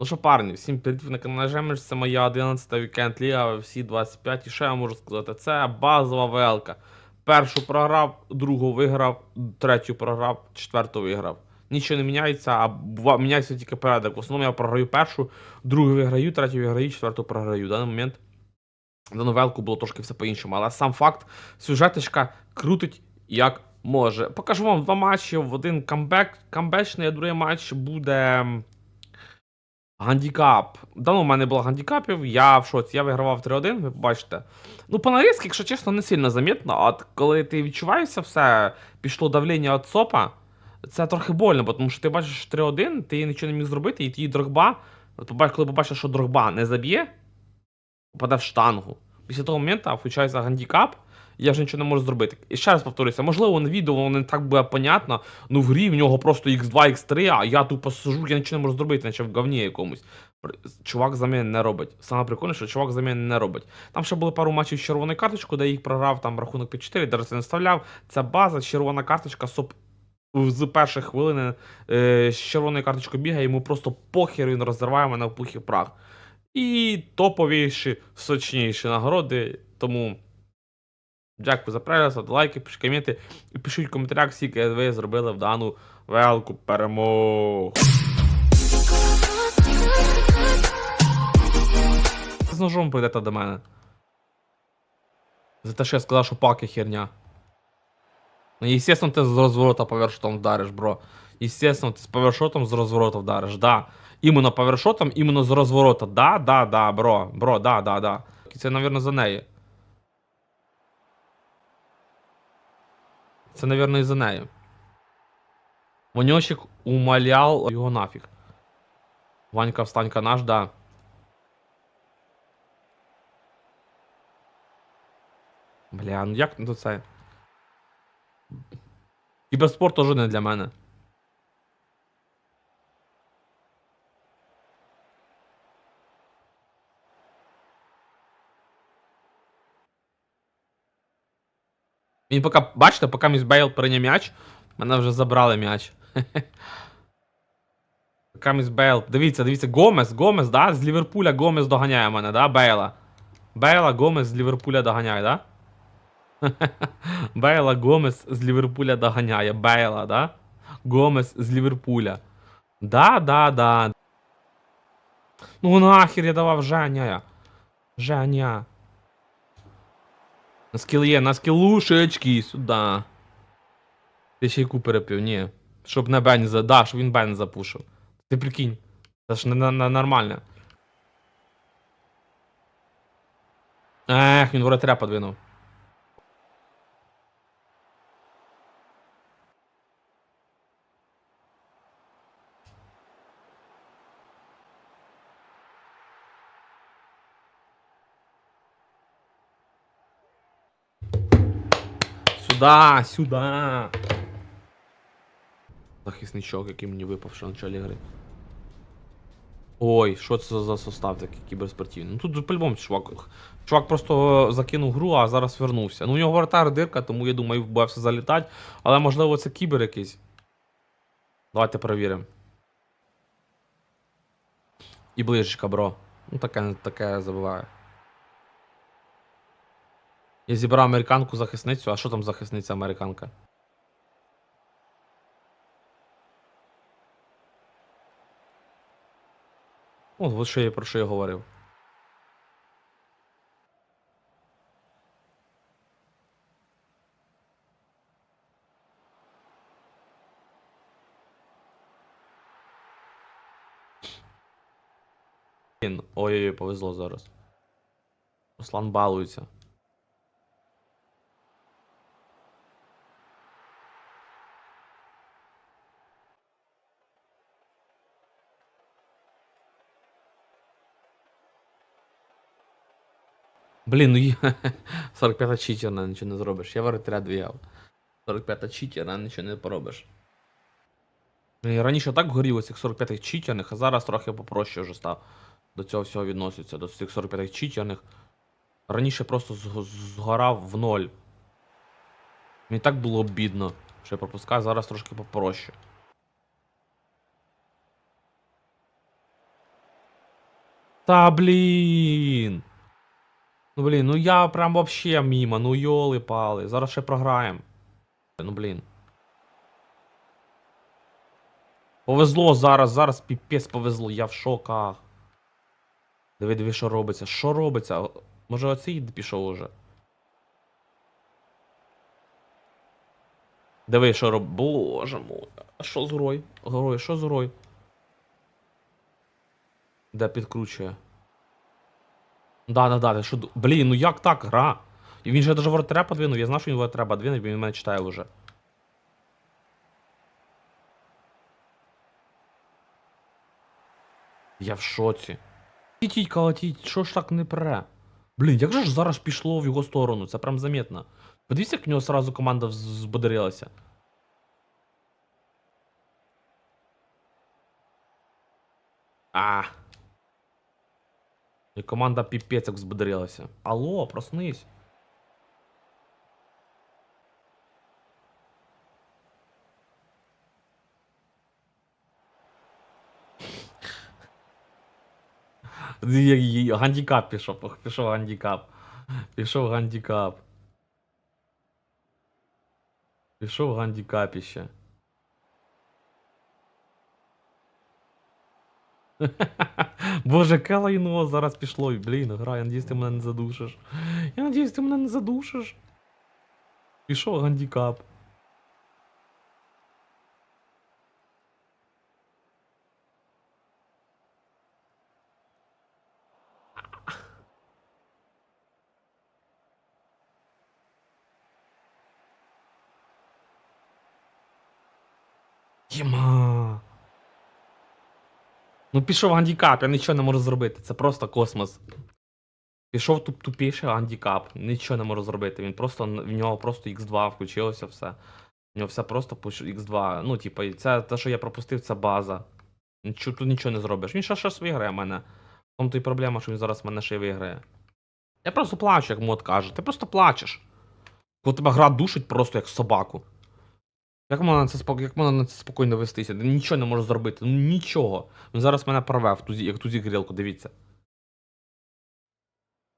Ну що, парні, всім привіт на каналі Жемеш, це моя 11-та вікенд ліга, всі 25. І що я можу сказати? Це базова велка. Першу програв, другу виграв, третю програв, четверту виграв. Нічого не міняється, а міняється тільки порядок. В основному я програю першу, другу виграю, третю виграю, четверту програю. В даний момент на новелку було трошки все по-іншому. Але сам факт, сюжеточка крутить як може. Покажу вам два матчі. В один камбек, камбечний, а другий матч буде. Гандікап. Давно в мене було гандікапів, я в шоці, я вигравав 3-1, ви бачите. Ну, по нарізки, якщо чесно, не сильно замітно, а коли ти відчуваєшся все, пішло давлення від СОПа, це трохи больно, бо тому що ти бачиш 3-1, ти нічого не міг зробити, і твій дрогба, коли побачиш, що дрогба не заб'є, попаде в штангу. Після того моменту включається гандікап, я вже нічого не можу зробити. І ще раз повторюся, можливо, на відео воно не так буде понятно, ну в грі в нього просто X2, X3, а я тупо сижу, я нічого не можу зробити, наче в говні якомусь. Чувак замін не робить. Саме прикольне, що чувак замін не робить. Там ще були пару матчів з червоною карточкою, де їх програв, там рахунок 5-4, де не вставляв. Це база, червона карточка, соп. З перших хвилин е, з червоною карточкою бігає, йому просто похер, він розриває мене в пух і прах. І топовіші, сочніші нагороди. Тому дякую за перегляд, ставте лайки, пишіть коменти і пишіть в коментарях, скільки ви зробили в дану велку перемог. З ножом прийдете до мене. За те, що я сказав, що паки херня. Ну, естественно, ти з розворота повершотом вдариш, бро. Естественно, ти з повершотом з розворота вдариш, да. Іменно повершотом, іменно з розворота. Да, да, да, бро. Бро, да, да, да. Це, навірно, за неї. Це, наверное, из-за неї. Воньочек умолял його нафіг. Ванька, встанька наш, да. Бля, ну як ну це? Кіберспорт теж не для мене. Він поки, бачите, поки міс Бейл прийняв м'яч, мене вже забрали м'яч. Поки міс Бейл. Дивіться, дивіться, Гомес, Гомес, да? З Ліверпуля Гомес доганяє мене, да? Бейла. Бейла Гомес з Ліверпуля доганяє, да? Бейла Гомес з Ліверпуля доганяє. Бейла, да? Гомес з Ліверпуля. Да, да, да. Ну нахер я давав Женя. Женя. На скіл є, на скілушечки, сюди. Ти ще й перепив, ні. Щоб не Бен за. Да, щоб він Бен запушив. Ти прикинь. Це ж не, не, не нормально. Ех, він воротаря подвинув. Сюда, сюда. Захисничок, який мені випав ще на началі гри. Ой, що це за состав такий кіберспортивний? Ну тут по-любому чувак. Чувак просто закинув гру, а зараз вернувся. Ну у нього вратар дирка, тому я думаю, все залітати. Але можливо це кібер якийсь. Давайте перевіримо. І ближечка, бро. Ну таке, таке забуваю. Я зібрав американку захисницю, а що там захисниця американка? От, от що я про що я говорив. Ой-ой-ой, повезло зараз. Руслан балується. Блін, ну є. 45-та читерна, нічого не зробиш. Я воротаря двігав. 45-та читерна, нічого не поробиш. Блін, раніше так горів у цих 45-х читерних, а зараз трохи попроще вже став. До цього всього відноситься, до цих 45-х читерних. Раніше просто згорав в ноль. Мені так було бідно, що я пропускаю, зараз трошки попроще. Та блін. Ну блін, ну я прям вообще мімо, ну йоли пали. Зараз ще програємо. Ну блін. Повезло зараз, зараз піпець повезло, я в шоках. Диви, диви, що робиться. Що робиться? Може оцей пішов уже? Диви, що роб... Боже мой. А що з грою? Грою, що з грою? Де підкручує? Да, да, да, ти що. Блін, ну як так гра? І він же даже воротаря подвинув, я знав, що він воротаря подвинув, він мене читає вже. Я в шоці. Тіть колотіть, що ж так не пре? Блін, як же ж зараз пішло в його сторону, це прям заметно. Подивіться, як в нього сразу команда вз- збодрилася. А. І команда піпець як взбодрилася. Алло, проснись. Гандікап пішов, пішов гандікап. Пішов гандікап. Пішов гандікапіще. Боже, яке лайно зараз пішло. Блін, гра, я надіюсь, ти мене не задушиш. Я надіюсь, ти мене не задушиш. Пішов гандікап. Єма. Ну пішов гандікап, я нічого не можу зробити. Це просто космос. Пішов туп тупіший гандікап. Нічого не можу зробити. Він просто в нього просто X2 включилося все. У нього все просто по X2. Ну, типу, це те, що я пропустив, це база. Нічого, тут нічого не зробиш. Він ще щось виграє мене. Тому то і проблема, що він зараз мене ще й виграє. Я просто плачу, як мод каже. Ти просто плачеш. Коли тебе гра душить просто як собаку. Як можна на це, як можна на це спокійно вестися? Нічого не можеш зробити. Ну нічого. Він зараз мене порве в тузі, як тузі грілку, дивіться.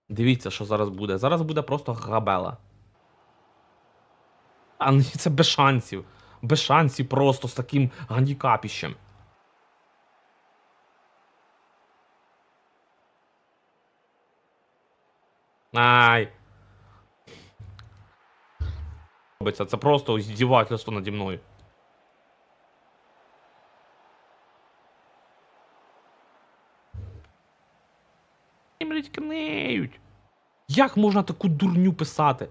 Дивіться, що зараз буде. Зараз буде просто габела. А ні, це без шансів. Без шансів просто з таким гандікапіщем. Ай. Робиться, Це просто здівательство наді мною. Кнеють. Як можна таку дурню писати?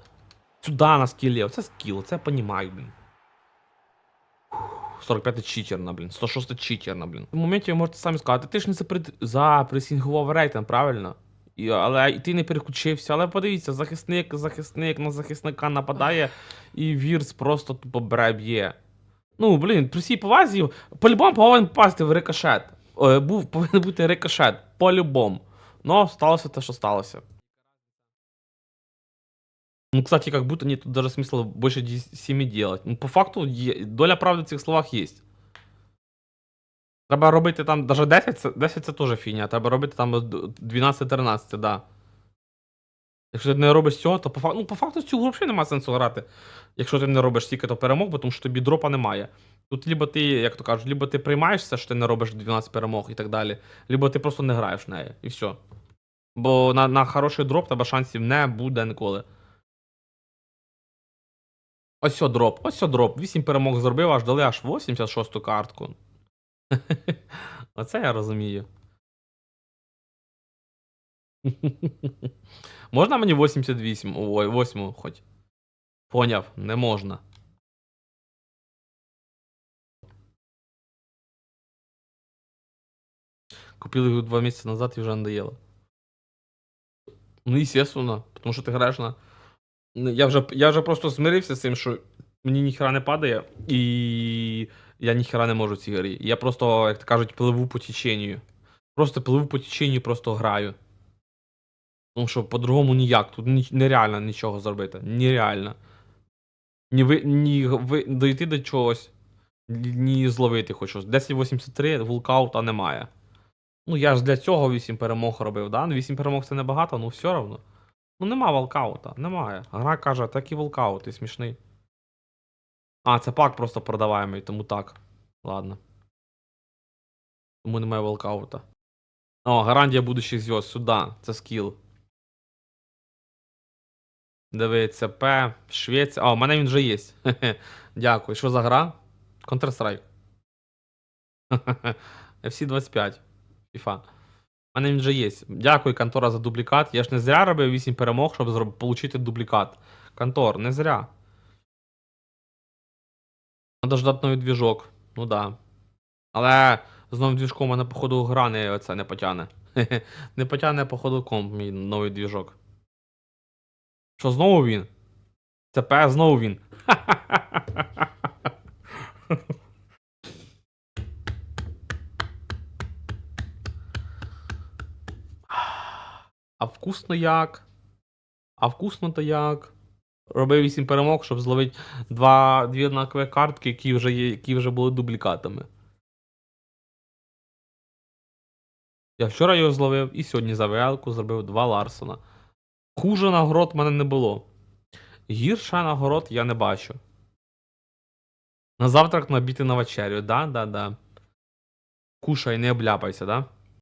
Сюди на скілі. Оце скіл, це я понімаю, блін. 45 читерна, блін. 106 читерна, блін. В моменті ви можете самі сказати, ти ж не запресінгував рейтинг, правильно? І, але ти не переключився. Але подивіться, захисник, захисник на захисника нападає, і Вірс просто тупо бере б'є. Ну, блін, при всій повазі, по-любому повинен попасти в рикошет. Е, був, повинен бути рикошет, по-любому. Но сталося те, що сталося. Ну, кстати, как будто нет тут даже смысла больше 7 делать. Ну, по факту, доля правди в цих словах є. Треба робити там даже 10, це, 10 це теж фігня. Треба робити там 12-13, да. Якщо ти не робиш цього, то по факту, ну, по факту цю взагалі немає сенсу грати. Якщо ти не робиш стільки то перемог, бо тому що тобі дропа немає. Тут либо ти, як то кажуть, либо ти приймаєшся, що ти не робиш 12 перемог і так далі, либо ти просто не граєш в неї. І все. Бо на, на хороший дроп тебе шансів не буде ніколи. Ось сьо дроп, ось сьо дроп. 8 перемог зробив, аж дали аж 86-ту картку. Оце я розумію. можна мені 88? Ой, 8 хоч. Поняв, не можна. Купил его два месяца назад и уже надоело. Ну, естественно, потому що ти граєш на. Я вже, я вже просто змирився з тим, що мені ніхера не падає, і я ніхера не можу в цій грі. Я просто, як то кажуть, пливу по теченню. Просто пливу по теченню, просто граю. Тому що по-другому ніяк. Тут нереально нічого зробити. Нереально. Ні, ви, ні ви, дойти до чогось, ні, зловити хоч щось. 1083 вулкаута немає. Ну, я ж для цього 8 перемог робив, да? Ну, 8 перемог це небагато, ну все одно. Ну, нема волкаута, немає. Гра каже, так і волкаут, ти смішний. А, це пак просто продаваємий, тому так. Ладно. Тому немає волкаута. О, гарантія будущих зв'язок, сюди. Це скіл. Диви, ЦП, Швеція. А, у мене він вже є. Дякую. Що за гра? Counter-Strike. FC 25. FIFA. У мене він вже є. Дякую, контора, за дублікат. Я ж не зря робив 8 перемог, щоб отримати дублікат. Контор, не зря. Надо ждати новий двіжок. Ну да. Але з новим двіжком мене, походу, гра не, оце, не потягне. не потягне, походу, комп мій новий двіжок. Що, знову він? ЦП знову він. А вкусно як? А вкусно то як? Робив 8 перемог, щоб зловити два, дві однакові картки, які вже, є, які вже були дублікатами. Я вчора його зловив і сьогодні за ВЛ-ку зробив два Ларсона. Хуже нагород в мене не було. Гірша нагород я не бачу. На завтрак набіти на вечерю, да, да, да. Кушай, не обляпайся, да?